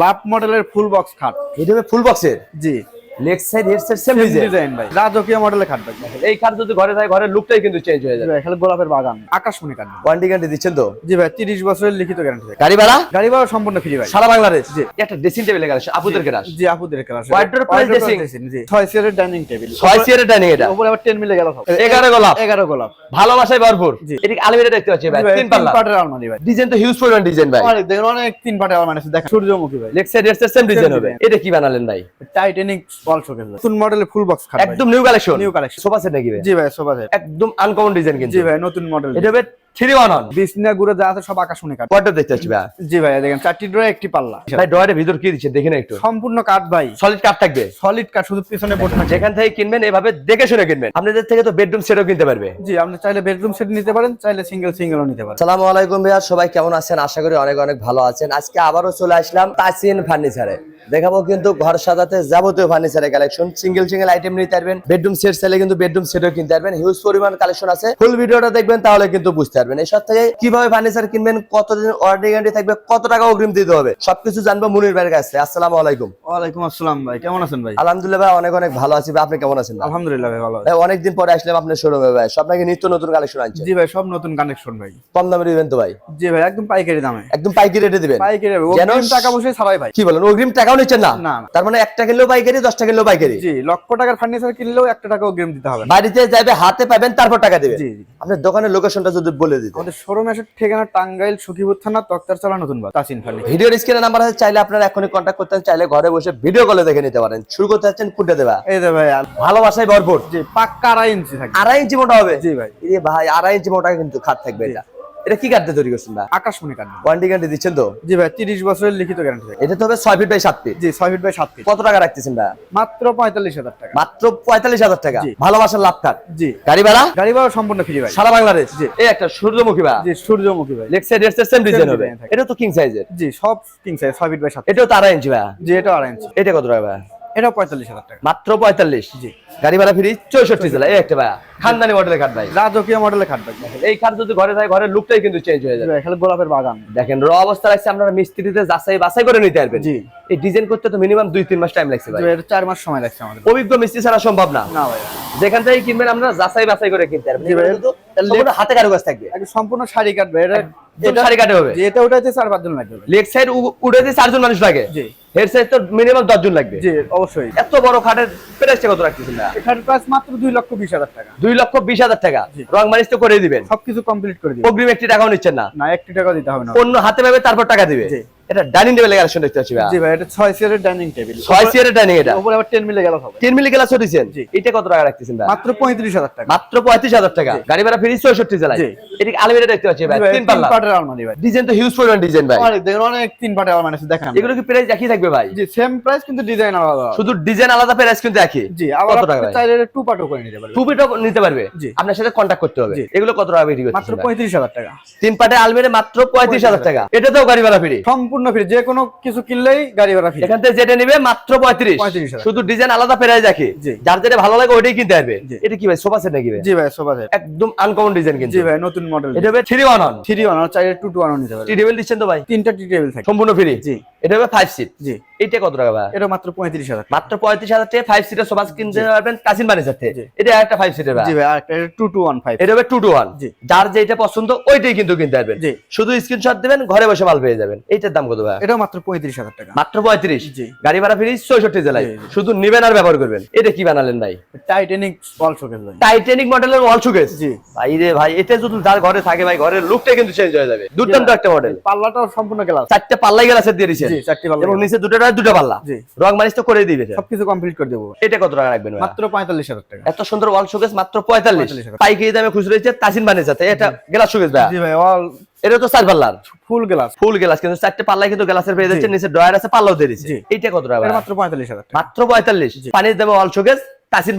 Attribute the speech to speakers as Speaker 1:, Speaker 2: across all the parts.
Speaker 1: লাভ মডেলের full box খাট।
Speaker 2: এটা ফুল বক্সের
Speaker 1: জি।
Speaker 2: Leg side head side same design
Speaker 1: ভাই। রাজকীয় মডেলের খাট ভাই।
Speaker 2: এই কার যদি ঘরে থাকে ঘরের লুকটাই কিন্তু চেঞ্জ হয়ে যাবে।
Speaker 1: খালি গোলাপের বাগান। আকাশমণি কাঠ
Speaker 2: ওয়ারেন্টি গ্যারান্টি দিচ্ছেন তো?
Speaker 1: জি ভাই তিরিশ বছরের লিখিত গ্যারান্টি
Speaker 2: গাড়ি ভাড়া?
Speaker 1: গাড়ি ভাড়া সম্পূর্ণ ফ্রি ভাই।
Speaker 2: সারা বাংলাদেশ? একটা ড্রেসিং টেবিল গেল আপুদের গ্যারাজ
Speaker 1: জি আপুদের ক্লাস
Speaker 2: Wardrobe plus dressing?
Speaker 1: জি। ছয় সিয়ারের ডাইনিং টেবিল
Speaker 2: ছয় সিয়ারের ডাইনিং এটা?
Speaker 1: উপরে আবার টেন মিলে গেল
Speaker 2: এগারো গোলাপ।
Speaker 1: এগারো গোলাপ।
Speaker 2: ভালোবাসায় ভরপুর। এদিকে আলমিরা দেখতে পাচ্ছি ভাই
Speaker 1: জি ভাই,
Speaker 2: তিন
Speaker 1: তিন পাটের আলমারি ভাই।
Speaker 2: ডিজাইন তো হিউজ পরিমাণ ডিজাইন ভাই।
Speaker 1: অনেক দেখেন অনেক তিন পাটের আলমারি আছে দেখেন। সূর্যমুখী ভাই।
Speaker 2: Leg side head side same design হবে। এটা কি বানালেন ভাই?
Speaker 1: টাইটানিক ওয়াল শোকেস নতুন মডেলের ফুল বক্স খাট
Speaker 2: একদম নিউ কালেকশন। সোফা সেট নাকি
Speaker 1: জি ভাই সোফা সেট
Speaker 2: একদম আনকমন ডিজাইন কিন্তু।
Speaker 1: জি ভাই নতুন মডেল
Speaker 2: এটা থ্রি ওয়ান ওয়ান
Speaker 1: বিছনা গুড়ে যা আছে সব আকাশমণি কাঠ।
Speaker 2: কোয়ার্টার দেখতে পাচ্ছি ভাই?
Speaker 1: জি ভাই দেখেন চারটি ড্রয়ে একটি পাল্লা।
Speaker 2: ভাই ডয়ারের ভিতর কি দিচ্ছে? একটু।
Speaker 1: সম্পূর্ণ কাঠ ভাই।
Speaker 2: সলিড কাপ থাকবে?
Speaker 1: সলিড কাঠ শুধু পিছনে বোর্ড
Speaker 2: যেখান থেকে কিনবেন এভাবে দেখে শুনে কিনবেন। আপনাদের থেকে তো বেডরুম সেটও কিনতে পারবে।
Speaker 1: জি আপনি চাইলে বেডরুম সেট নিতে পারেন চাইলে সিঙ্গেল সিঙ্গেলও নিতে পারেন।
Speaker 2: সালামু আলাইকুম ভাইয়া সবাই কেমন আছেন? আশা করি অনেক অনেক ভালো আছেন। আজকে আবারও চলে আসলাম তাসিন ফার্নিচারে। দেখাবো কিন্তু ঘর সাজাতে যাবতীয় ফার্নিচারের কালেকশন সিঙ্গেল সিঙ্গেল আইটেম নিতে পারবেন। বেডরুম সেট চাইলে কিন্তু বেডরুম সেটও কিনতে পারবেন। হিউজ পরিমাণ কালেকশন আছে। ফুল ভিডিওটা দেখবেন তাহলে কিন্তু বুঝতে পারবেন। এই সব থেকে কীভাবে ফার্নিচার কিনবেন কতদিন অর্ডার গ্যারান্টি থাকবে কত টাকা অগ্রিম দিতে হবে সবকিছু জানব মুনির ভাইয়ের কাছে। আসসালামু আলাইকুম।
Speaker 1: ওয়ালাইকুম আসসালাম ভাই কেমন আছেন ভাই?
Speaker 2: আলহামদুলিল্লাহ ভাই অনেক অনেক ভালো আছি ভাই। আপনি কেমন আছেন
Speaker 1: আলহামদুলিল্লাহ ভাই ভালো
Speaker 2: ভাই অনেকদিন পরে আসলাম আপনার শোরুমে ভাই। সব নাকি নিত্য নতুন কালেকশন আনছে
Speaker 1: জি ভাই সব নতুন কানেকশন ভাই।
Speaker 2: কম দামে দিবেন তো ভাই।
Speaker 1: জি ভাই একদম পাইকারি দামে।
Speaker 2: একদম পাইকারি রেটে দিবেন?
Speaker 1: পাইকারি
Speaker 2: যেন
Speaker 1: টাকা বসে ছাড়াই ভাই।
Speaker 2: কি বলেন অগ্রিম টাকাও নিচ্ছেন না। তার মানে একটা কিনলেও পাইকারি দশটা কিনলেও পাইকারি।
Speaker 1: জি লক্ষ টাকার ফার্নিচার কিনলেও একটা টাকা অগ্রিম দিতে হবে
Speaker 2: বাড়িতে যাবে হাতে পাবেন তারপর টাকা
Speaker 1: জি
Speaker 2: আপনার দোকানের লোকেশনটা যদি বলে দিতে।
Speaker 1: আমাদের শোরুম ঠিকানা টাঙ্গাইল সুখীপুর থানা তক্তার চালা নতুন তাসিন ফার্নিচার।
Speaker 2: ভিডিওর স্ক্রিনে নাম্বার আছে চাইলে আপনারা এখনই কন্ট্যাক্ট করতে চাইলে ঘরে বসে ভিডিও কলে দেখে নিতে পারেন। শুরু করতে যাচ্ছেন কোনটা দেবা?
Speaker 1: এই ভাই
Speaker 2: ভালোবাসায় ভরপুর।
Speaker 1: জি পাক্কা আড়াই ইঞ্চি থাকে
Speaker 2: আড়াই ইঞ্চি মোটা হবে?
Speaker 1: জি ভাই।
Speaker 2: এই ভাই আড়াই ইঞ্চি মোটা কিন্তু খাট থাকবে এটা। এটা কি কাটতে তৈরি করছেন ভাই?
Speaker 1: আকাশমণি কাঠ
Speaker 2: ওয়ারেন্টি গ্যারান্টি দিচ্ছেন তো?
Speaker 1: জি ভাই তিরিশ বছরের লিখিত গ্যারান্টি
Speaker 2: এটা তো হবে ছয় ফিট বাই সাত ফিট
Speaker 1: জি ছয় ফিট বাই সাত ফিট
Speaker 2: কত টাকা রাখতেছেন ভাই?
Speaker 1: মাত্র পঁয়তাল্লিশ হাজার টাকা।
Speaker 2: মাত্র পঁয়তাল্লিশ হাজার টাকা।
Speaker 1: জি।
Speaker 2: ভালোবাসার লাভ খাট
Speaker 1: জি।
Speaker 2: গাড়ি ভাড়া?
Speaker 1: গাড়ি ভাড়া সম্পূর্ণ ফ্রি ভাই।
Speaker 2: সারা বাংলাদেশ?
Speaker 1: জি।
Speaker 2: এই একটা সূর্যমুখী ভাই।
Speaker 1: জি সূর্যমুখী ভাই।
Speaker 2: Leg side head same design হবে। এটা তো কিং সাইজের
Speaker 1: জি সব কিং সাইজ ছয় ফিট বাই সাত
Speaker 2: এটাও তো আড়াই ইঞ্চি ভাই।
Speaker 1: জি এটা আড়াই ইঞ্চি
Speaker 2: এটা কত টাকা ভাই?
Speaker 1: এটা পঁয়তাল্লিশ হাজার টাকা।
Speaker 2: মাত্র পঁয়তাল্লিশ?
Speaker 1: জি।
Speaker 2: গাড়ি ভাড়া ফ্রি চৌষট্টি জেলা এই একটা ভাই। খানদানি মডেলের কাঠ ভাই।
Speaker 1: রাজকীয় মডেলের খাট ভাই।
Speaker 2: এই কাঠ যদি ঘরে থাকে ঘরের লুকটাই কিন্তু চেঞ্জ হয়ে যাবে।
Speaker 1: খালি গোলাপের বাগান।
Speaker 2: দেখেন র অবস্থা লাগছে আপনারা মিস্ত্রিতে যাচাই বাছাই করে নিতে পারবেন।
Speaker 1: জি।
Speaker 2: এই ডিজাইন করতে তো মিনিমাম দুই তিন মাস টাইম লাগছে ভাই।
Speaker 1: চার মাস সময় লাগছে আমাদের।
Speaker 2: অভিজ্ঞ মিস্ত্রি ছাড়া সম্ভব না।
Speaker 1: না ভাই।
Speaker 2: যেখান থেকে কিনবেন আমরা যাচাই বাছাই করে কিনতে পারবেন। হাতে কারুকাজ থাকবে।
Speaker 1: একদম সম্পূর্ণ শাড়ি কাটবে এটা
Speaker 2: একদম শাড়ি কাটে হবে।
Speaker 1: এটা উঠাইতে চার পাঁচজন লাগবে।
Speaker 2: লেগ সাইড উড়ে চারজন মানুষ লাগে।
Speaker 1: জি।
Speaker 2: হেড সাইড তো মিনিমাম দশজন লাগবে।
Speaker 1: জি অবশ্যই।
Speaker 2: এত বড় খাটের প্রাইসটা কত রাখতেছেন না
Speaker 1: এখানে প্রাইস মাত্র দুই লক্ষ বিশ হাজার টাকা।
Speaker 2: দুই লক্ষ বিশ হাজার টাকা। রং মালিশ তো করে দিবেন।
Speaker 1: সবকিছু কমপ্লিট করে
Speaker 2: অগ্রিম একটি টাকাও নিচ্ছেন না।
Speaker 1: না একটি টাকা দিতে হবে না।
Speaker 2: অন্য হাতে পাবে তারপর টাকা দিবে।
Speaker 1: জি।
Speaker 2: এটা ডাইনিং টেবিল কালেকশন দেখতে পাচ্ছি ভাই।
Speaker 1: জি ভাই এটা ছয় সিয়ারের ডাইনিং টেবিল
Speaker 2: ছয় চেয়ারের ডাইনিং এটা।
Speaker 1: উপরে আবার টেন মিলে গেল হবে
Speaker 2: তিন মিলি গ্লাস দিচ্ছেন এটা কত টাকা রাখতেছেন ভাই?
Speaker 1: মাত্র পঁয়ত্রিশ হাজার টাকা।
Speaker 2: মাত্র পঁয়ত্রিশ হাজার টাকা। গাড়ি ভাড়া ফ্রি জেলায়। আলমিরা দেখতে পাচ্ছি ভাই
Speaker 1: জি ভাই,
Speaker 2: তিন
Speaker 1: তিন পাটের আলমারি ভাই।
Speaker 2: ডিজাইন তো হিউজ পরিমাণ ডিজাইন ভাই।
Speaker 1: অনেক দেখেন অনেক তিন পাটের আলমারি আছে দেখেন।
Speaker 2: এগুলো কি প্রাইস একই থাকবে ভাই?
Speaker 1: জি সেম প্রাইস কিন্তু ডিজাইন আলাদা।
Speaker 2: শুধু ডিজাইন আলাদা প্রাইস কিন্তু একই।
Speaker 1: জি আবার
Speaker 2: কত টাকা ভাই?
Speaker 1: চাইলে টু পাটও করে নিতে পারবেন
Speaker 2: টুপিটা নিতে পারবে। আপনার সাথে কন্ট্যাক্ট করতে হবে। এগুলো কত টাকা বিক্রি
Speaker 1: মাত্র
Speaker 2: ভাই?
Speaker 1: পঁয়ত্রিশ হাজার টাকা।
Speaker 2: তিন পাটে আলমিরা মাত্র পঁয়ত্রিশ হাজার টাকা। এটাতেও গাড়ি ভাড়া ফ্রি
Speaker 1: সম্পূর্ণ ফ্রি যে কোনো কিছু কিনলেই গাড়ি ভাড়া ফ্রি
Speaker 2: এখান থেকে যেটা নিবে মাত্র পঁয়ত্রিশ।
Speaker 1: 35,000
Speaker 2: শুধু ডিজাইন আলাদা প্রাইস দেখে। যার যেটা ভালো লাগে ওইটাই কিনতে পারবে এটা কি ভাই সোফা সেট নাকি ভাই?
Speaker 1: জি ভাই সোফা সেট।
Speaker 2: একদম আনকমন ডিজাইন কিন্তু।
Speaker 1: জি ভাই নতুন মডেল
Speaker 2: এটা হবে three one one
Speaker 1: three one চাইলে টু টু ওয়ান নিতে
Speaker 2: টি টেবিল দিচ্ছেন তো ভাই?
Speaker 1: তিনটা টি টেবিল থাকে।
Speaker 2: সম্পূর্ণ ফ্রি
Speaker 1: জি।
Speaker 2: এটা হবে ফাইভ সিট
Speaker 1: জি।
Speaker 2: এটা কত টাকা ভাই?
Speaker 1: এটা মাত্র পঁয়ত্রিশ হাজার
Speaker 2: মাত্র পঁয়ত্রিশ হাজার টাকা ফাইভ সিটের সোফা কিনতে পারবেন কাসিন বানিজার থেকে
Speaker 1: জি।
Speaker 2: এটা একটা ফাইভ সিটের ভাই।
Speaker 1: জি ভাই আরেকটা টু টু ওয়ান ফাইভ
Speaker 2: এটা হবে টু টু ওয়ান
Speaker 1: জি।
Speaker 2: যার যেটা পছন্দ ওইটাই কিন্তু কিনতে পারবেন
Speaker 1: জি।
Speaker 2: শুধু স্ক্রিনশট দিবেন ঘরে বসে মাল পেয়ে যাবেন। এইটার দাম কত ভাই?
Speaker 1: এটাও মাত্র পঁয়ত্রিশ হাজার টাকা।
Speaker 2: মাত্র পঁয়ত্রিশ? গাড়ি ভাড়া ফ্রি চৌষট্টি জেলায়। শুধু নিবেন আর ব্যবহার করবেন। এটা কি বানালেন ভাই?
Speaker 1: টাইটানিক ওয়াল শোকেস
Speaker 2: টাইটানিক মডেলের ওয়াল সুকেস
Speaker 1: জি।
Speaker 2: ভাই রে ভাই এটা যদি যার ঘরে থাকে ভাই ঘরের লুকটা কিন্তু চেঞ্জ হয়ে যাবে। দুর্দান্ত একটা মডেল
Speaker 1: পাল্লাটাও সম্পূর্ণ গ্লাস
Speaker 2: চারটে পাল্লাই গেলাসের দিয়ে দিয়েছেন।
Speaker 1: জি চারটি পাল্লা
Speaker 2: এবং নিচে দুটো দুটো পাল্লা।
Speaker 1: জি।
Speaker 2: রং মারিচ তো করে দিবে
Speaker 1: সবকিছু কমপ্লিট করে দেবো।
Speaker 2: এটা কত টাকা রাখবেন
Speaker 1: মাত্র পঁয়তাল্লিশ হাজার টাকা।
Speaker 2: এত সুন্দর ওয়াল শোকেস মাত্র পঁয়তাল্লিশ।
Speaker 1: 45,000
Speaker 2: পাইকারি দামে খুচরো হচ্ছে তাসিন বানিয়ে যাতে এটা গ্লাস শোকেস ভাই।
Speaker 1: জি ভাই অল
Speaker 2: এটা তো চার পাল্লার।
Speaker 1: ফুল গ্লাস
Speaker 2: ফুল গ্লাস কিন্তু চারটে পাল্লাই কিন্তু গ্লাসের পেয়ে যাচ্ছে নিচে আছে পাল্লাও দিয়ে দিচ্ছে। এইটা কত টাকা
Speaker 1: মাত্র পঁয়তাল্লিশ হাজার
Speaker 2: মাত্র পঁয়তাল্লিশ। পানির দামে ওয়াল শোকেস তাসিন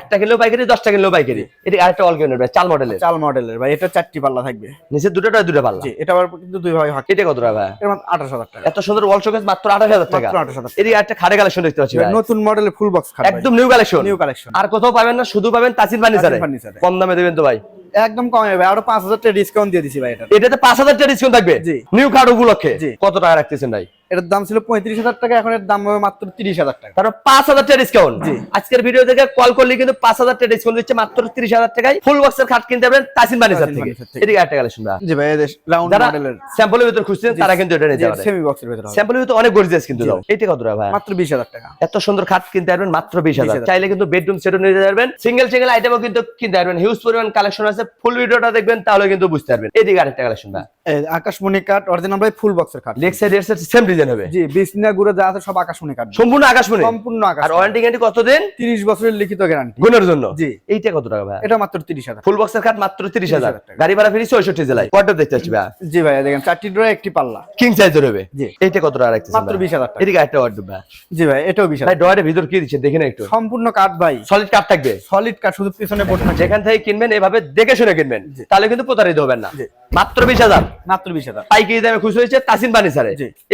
Speaker 2: একটা কিলো পাইকারি দশটা কিলো পাইকারি। এটা আরেকটা অল কিলো ভাই চাল মডেলের
Speaker 1: চাল মডেলের ভাই এটা চারটি পাল্লা থাকবে।
Speaker 2: নিচে দুটো টাকা দুটো পাল্লা।
Speaker 1: এটা আবার কিন্তু দুই ভাই হাকি।
Speaker 2: এটা কত টাকা ভাই?
Speaker 1: এর মাত্র আঠাশ হাজার টাকা।
Speaker 2: এত সুন্দর ওয়াল শোকেস মাত্র আঠাশ হাজার টাকা।
Speaker 1: 28,000
Speaker 2: এদিকে একটা খাড়ে কালেকশন দেখতে পাচ্ছি
Speaker 1: নতুন মডেলের ফুল বক্স
Speaker 2: একদম নিউ কালেকশন
Speaker 1: নিউ কালেকশন
Speaker 2: আর কোথাও পাবেন না শুধু পাবেন তাসিন ছাড়ে। কম দামে দেবেন তো ভাই।
Speaker 1: একদম কমে ভাই আরও পাঁচ হাজার টাকা ডিসকাউন্ট দিয়ে দিছি ভাই এটা
Speaker 2: এটাতে পাঁচ হাজার টাকা ডিসকাউন্ট থাকবে?
Speaker 1: জি।
Speaker 2: নিউ কার্ড উপলক্ষে?
Speaker 1: জি।
Speaker 2: কত টাকা রাখতেছেন ভাই?
Speaker 1: এটার দাম ছিল পঁয়ত্রিশ হাজার টাকা এখন এর দাম হবে মাত্র তিরিশ হাজার টাকা।
Speaker 2: তারপর পাঁচ হাজার টাকা ডিসকাউন্ট
Speaker 1: জি।
Speaker 2: আজকের ভিডিও থেকে কল করলে কিন্তু পাঁচ হাজার টাকা ডিসকাউন্ট দিচ্ছে মাত্র তিরিশ হাজার টাকায় ফুল বক্সের খাট কিনতে পারবেন তাসিন বানিজার
Speaker 1: তাসিন
Speaker 2: থেকে। এদিকে একটা কালেকশন
Speaker 1: জি ভাই রাউন্ড মডেলের
Speaker 2: স্যাম্পলের ভিতর খুঁজছেন তারা কিন্তু এটা নিতে পারে
Speaker 1: সেমি বক্সের ভেতরে হবে।
Speaker 2: স্যাম্পলের ভিতর অনেক গর্জিয়াস কিন্তু দাও এইটা কত টাকা ভাই?
Speaker 1: মাত্র বিশ হাজার টাকা।
Speaker 2: এত সুন্দর খাট কিনতে পারবেন মাত্র বিশ হাজার। চাইলে কিন্তু বেডরুম সেটও নিতে পারবেন সিঙ্গেল সিঙ্গেল আইটেমও কিন্তু কিনতে পারবেন। হিউজ পরিমাণ কালেকশন আছে ফুল ভিডিওটা দেখবেন তাহলে কিন্তু বুঝতে পারবেন। এদিকে আরেকটা কালেকশন ভাই
Speaker 1: আকাশমণি কাঠ অরিজিনাল ভাই ফুল বক্সের কাঠ
Speaker 2: লেগ সাইড এর সেম ডিজাইন হবে
Speaker 1: জি বিসনা গুড়ে যা আছে সব আকাশমণি কাঠ
Speaker 2: সম্পূর্ণ আকাশমণি
Speaker 1: সম্পূর্ণ আকাশ
Speaker 2: আর ওয়ারেন্টি গ্যারান্টি কতদিন?
Speaker 1: তিরিশ বছরের লিখিত গ্যারান্টি
Speaker 2: গুণের জন্য?
Speaker 1: জি।
Speaker 2: এইটা কত টাকা ভাই?
Speaker 1: এটা মাত্র তিরিশ হাজার।
Speaker 2: ফুল বক্সের খাট মাত্র
Speaker 1: 30,000
Speaker 2: গাড়ি ভাড়া ফিরি চৌষট্টি জেলায়। কয়টা দেখতে ভাই।
Speaker 1: জি ভাই দেখেন চারটি ড্রয় একটি পাল্লা।
Speaker 2: কিং সাইজের হবে।
Speaker 1: জি।
Speaker 2: এইটা কত টাকা রাখতেছেন
Speaker 1: মাত্র 20,000 টাকা।
Speaker 2: এদিকে একটা ভাই।
Speaker 1: জি ভাই এটাও বিশ
Speaker 2: ভাই
Speaker 1: হাজার।
Speaker 2: ডয়ারের ভিতর কি দিচ্ছে দেখে না একটু।
Speaker 1: সম্পূর্ণ কাঠ ভাই।
Speaker 2: সলিড কাঠ থাকবে।
Speaker 1: সলিড কাঠ শুধু পিছনে থাকবে।
Speaker 2: যেখান থেকে কিনবেন এভাবে দেখে শুনে কিনবেন। তাহলে কিন্তু প্রতারিত হবেন না। মাত্র বিশ হাজার।
Speaker 1: মাত্র বিশ হাজার।
Speaker 2: পাইকারি দামে খুশি হয়েছে তাসিন বানি স্যারে।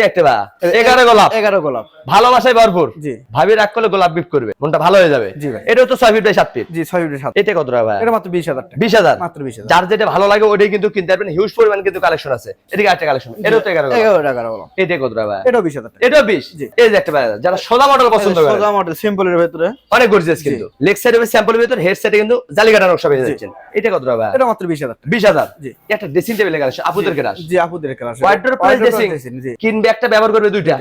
Speaker 2: একটা বা। এগারো গোলাপ।
Speaker 1: এগারো গোলাপ।
Speaker 2: ভালোবাসায় ভরপুর।
Speaker 1: জি।
Speaker 2: ভাবি রাগ করলে গোলাপ গিফট করবে। মনটা ভালো হয়ে যাবে।
Speaker 1: জি ভাই।
Speaker 2: এটাও তো ছয় ফিট বাই সাত ফিট।
Speaker 1: জি ছয় ফিটের সাথে
Speaker 2: এটা কত টাকা ভাই?
Speaker 1: এটা মাত্র বিশ হাজার
Speaker 2: বিশ হাজার।
Speaker 1: মাত্র বিশ হাজার।
Speaker 2: যার যেটা ভালো লাগে ওটাই কিন্তু কিনতে পারবেন। হিউজ পরিমাণ কিন্তু কালেকশন আছে। এদিকে একটা কালেকশন এটাও তো এগারো।
Speaker 1: এগারো গোলাপ।
Speaker 2: এটা কত টাকা ভাই?
Speaker 1: এটাও বিশ হাজার
Speaker 2: এটাও বিশ?
Speaker 1: জি।
Speaker 2: এই যে একটা ভাই যারা সোজা মডেল পছন্দ করে।
Speaker 1: সোজা মডেল সিম্পলের ভেতরে।
Speaker 2: অনেক গর্জিয়াস কিন্তু। লেগ সাইডে স্যাম্পলের ভিতর হেড সাইডে কিন্তু জালিকাটা নকশা পেয়ে যাচ্ছেন। এটা কত টাকা ভাই?
Speaker 1: এটা মাত্র বিশ হাজার
Speaker 2: বিশ হাজার।
Speaker 1: জি।
Speaker 2: একটা ড্রেসিং টেবিল আপুদের
Speaker 1: জি আপুদের ক্লাস
Speaker 2: ড্রেসিং কিনবে একটা ব্যবহার করবে দুইটা।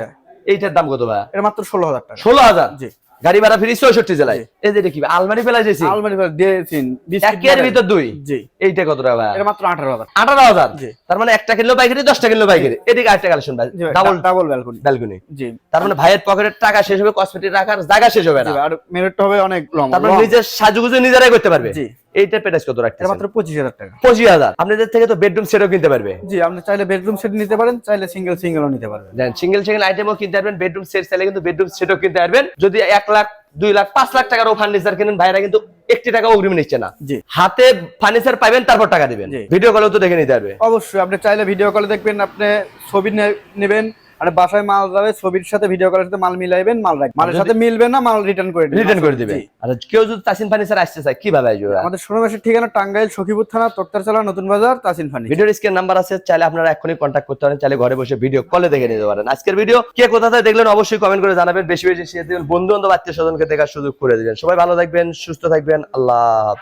Speaker 2: এইটার দাম কত ভাই
Speaker 1: এটা মাত্র ষোলো হাজার টাকা।
Speaker 2: ষোলো হাজার?
Speaker 1: জি।
Speaker 2: গাড়ি ভাড়া ফিরি চৌষট্টি জেলায়? এই যে আলমারি ফেলা যেছি
Speaker 1: আলমারি ঘর দিয়েছেন
Speaker 2: একের ভিতর দুই?
Speaker 1: জি।
Speaker 2: এইটা কত টাকা ভাই
Speaker 1: এটা মাত্র আঠারো হাজার।
Speaker 2: আঠারো হাজার?
Speaker 1: জি।
Speaker 2: তার মানে একটা কিনলো পাইকারি দশটা কিনলো পাইকারি। এদিকে আরেকটা কালেকশন ভাই। ডাবল
Speaker 1: ডাবল ব্যালকনি
Speaker 2: ব্যালকনি
Speaker 1: জি।
Speaker 2: তার মানে ভাইয়ের পকেটের টাকা শেষ হবে কসমেটিক রাখার জায়গা শেষ হবে না।
Speaker 1: আর মেরিটটা হবে অনেক লম্বা
Speaker 2: তার মানে। নিজের সাজুগুজু নিজেরাই করতে পারবে।
Speaker 1: জি।
Speaker 2: এইটা প্রাইস কত রাখতেছেন।
Speaker 1: মাত্র পঁচিশ হাজার টাকা।
Speaker 2: পঁচিশ হাজার। আপনাদের থেকে তো বেডরুম সেটও কিনতে পারবে।
Speaker 1: জি আপনি চাইলে বেডরুম সেট নিতে পারেন চাইলে সিঙ্গেল সিঙ্গেলও নিতে পারবেন।
Speaker 2: দেন সিঙ্গেল সিঙ্গেল আইটেমও কিনতে পারবেন বেডরুম সেট চাইলে কিন্তু বেডরুম সেটও কিনতে পারবেন। যদি এক লাখ দুই লাখ পাঁচ লাখ টাকারও ফার্নিচার কিনেন ভাইরা কিন্তু একটি টাকা অগ্রিম নিচ্ছে না।
Speaker 1: জি।
Speaker 2: হাতে ফার্নিচার পাবেন তারপর টাকা দিবেন। ভিডিও কলেও তো দেখে নিতে পারবে।
Speaker 1: অবশ্যই আপনি চাইলে ভিডিও কলে দেখবেন আপনি ছবি নেবেন আর বাসায় মাল যাবে ছবির সাথে ভিডিও কলের সাথে মাল মিলাইবেন মাল রাখবেন। মালের সাথে মিলবে না মাল রিটার্ন করে দিবেন।
Speaker 2: রিটার্ন করে দিবেন আর কেউ যদি তাসিন ফার্নিচার আসতে চায় কীভাবে আসবে?
Speaker 1: আমাদের শোরুমের ঠিকানা টাঙ্গাইল সখীপুর থানা তোক্তারচালা নতুন বাজার তাসিন ফানি।
Speaker 2: ভিডিওর স্ক্রিন নাম্বার আছে চাইলে আপনারা এখনই কন্ট্যাক্ট করতে পারেন চাইলে ঘরে বসে ভিডিও কলে দেখে নিতে পারেন। আজকের ভিডিও কে কোথা থেকে দেখলেন অবশ্যই কমেন্ট করে জানাবেন। বেশি বেশি শেয়ার দিবেন বন্ধু বান্ধব আত্মীয় স্বজনকে দেখার সুযোগ করে দিবেন। সবাই ভালো থাকবেন সুস্থ থাকবেন আল্লাহ।